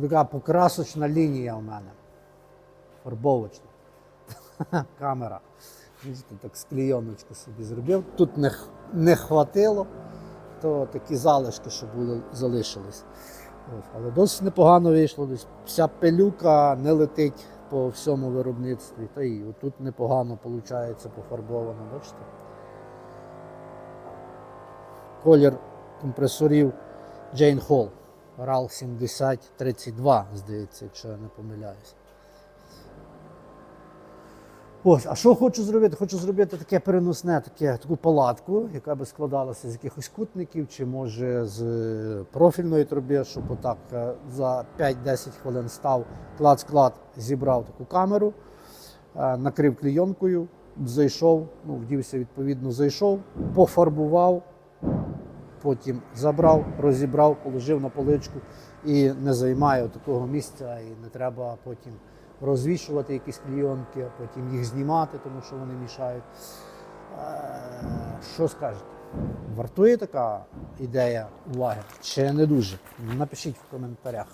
така покрасочна лінія у мене. Фарбовочна. Камера. Бачите, так склійоночку собі зробив. Тут не, не хватило, то такі залишки, що були, залишились. Ось, але досить непогано вийшло. Десь вся пилюка не летить по всьому виробництві. Та і отут непогано виходить пофарбовано, бачите? Колір компресорів Jane Hall. RAL 7032, здається, якщо я не помиляюсь. Ось, а що хочу зробити? Хочу зробити таке переносне, таке, таку палатку, яка би складалася з якихось кутників, чи може з е, профільної труби, щоб отак е, за 5-10 хвилин став клад-склад, зібрав таку камеру, е, накрив клійонкою, зайшов, ну, вдівся відповідно, зайшов, пофарбував, потім забрав, розібрав, положив на поличку і не займає такого місця, і не треба потім розвішувати якісь клійонки, потім їх знімати, тому що вони мішають. Е, Що скажете? Вартує така ідея уваги? Чи не дуже? Напишіть в коментарях.